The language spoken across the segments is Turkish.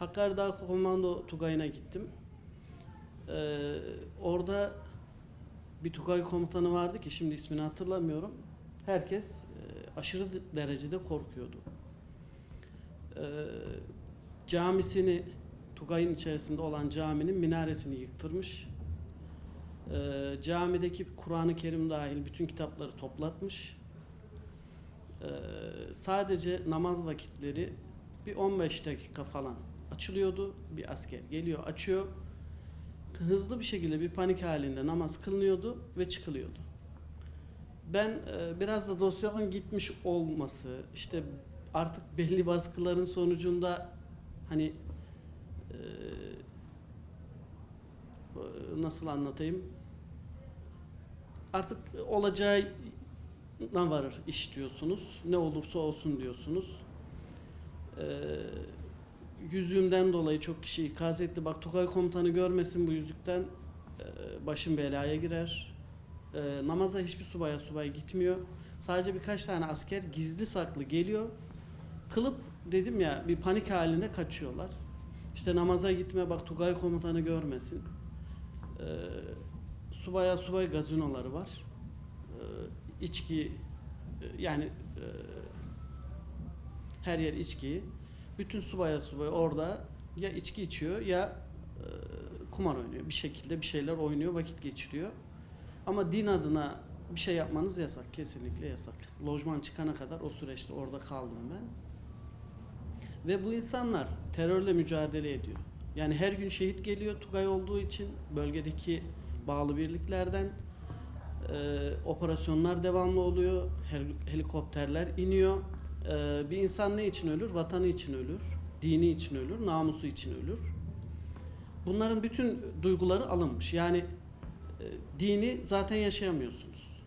Hakkari Dağ Komando Tugayı'na gittim. Ee, orada bir Tugay komutanı vardı ki şimdi ismini hatırlamıyorum. Herkes e, aşırı derecede korkuyordu. Ee, camisini Tugay'ın içerisinde olan caminin minaresini yıktırmış. Ee, camideki Kur'an-ı Kerim dahil bütün kitapları toplatmış. Ee, sadece namaz vakitleri bir 15 dakika falan açılıyordu. Bir asker geliyor, açıyor. Hızlı bir şekilde bir panik halinde namaz kılınıyordu ve çıkılıyordu. Ben e, biraz da dosyamın gitmiş olması, işte artık belli baskıların sonucunda hani e, nasıl anlatayım? Artık olacağına varır iş diyorsunuz. Ne olursa olsun diyorsunuz. Ee, yüzüğümden dolayı çok kişi ikaz etti. Bak Tugay komutanı görmesin bu yüzükten e, başım belaya girer. E, namaza hiçbir subaya subay gitmiyor. Sadece birkaç tane asker gizli saklı geliyor. Kılıp dedim ya bir panik halinde kaçıyorlar. İşte namaza gitme bak Tugay komutanı görmesin. E, subaya subay gazinoları var. E, içki e, yani e, her yer içki. Bütün subaya subay orada ya içki içiyor ya e, kumar oynuyor. Bir şekilde bir şeyler oynuyor, vakit geçiriyor. Ama din adına bir şey yapmanız yasak. Kesinlikle yasak. Lojman çıkana kadar o süreçte orada kaldım ben. Ve bu insanlar terörle mücadele ediyor. Yani her gün şehit geliyor Tugay olduğu için bölgedeki bağlı birliklerden e, operasyonlar devamlı oluyor. Hel- helikopterler iniyor. E, bir insan ne için ölür? Vatanı için ölür, dini için ölür, namusu için ölür. Bunların bütün duyguları alınmış. Yani e, dini zaten yaşayamıyorsunuz.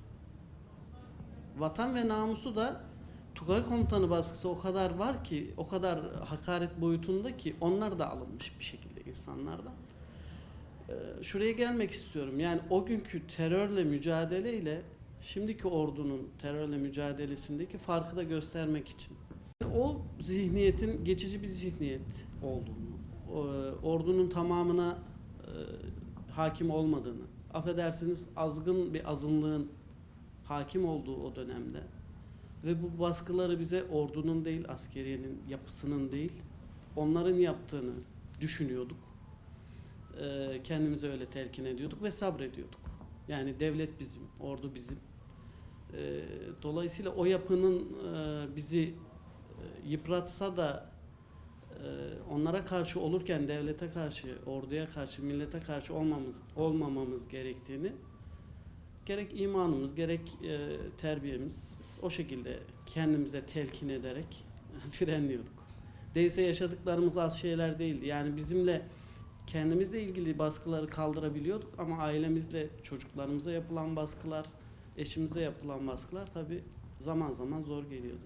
Vatan ve namusu da Tugay komutanı baskısı o kadar var ki, o kadar hakaret boyutunda ki onlar da alınmış bir şekilde insanlardan. Ee, Şuraya gelmek istiyorum. Yani o günkü terörle mücadeleyle şimdiki ordunun terörle mücadelesindeki farkı da göstermek için. O zihniyetin geçici bir zihniyet olduğunu, ordunun tamamına e, hakim olmadığını, affedersiniz azgın bir azınlığın hakim olduğu o dönemde ve bu baskıları bize ordunun değil, askeriyenin yapısının değil, onların yaptığını düşünüyorduk. Ee, kendimize öyle telkin ediyorduk ve sabrediyorduk. Yani devlet bizim, ordu bizim. Ee, dolayısıyla o yapının e, bizi e, yıpratsa da e, onlara karşı olurken devlete karşı, orduya karşı, millete karşı olmamız olmamamız gerektiğini gerek imanımız, gerek terbiyemiz o şekilde kendimize telkin ederek frenliyorduk. Değilse yaşadıklarımız az şeyler değildi. Yani bizimle kendimizle ilgili baskıları kaldırabiliyorduk ama ailemizle, çocuklarımıza yapılan baskılar, eşimize yapılan baskılar tabi zaman zaman zor geliyordu.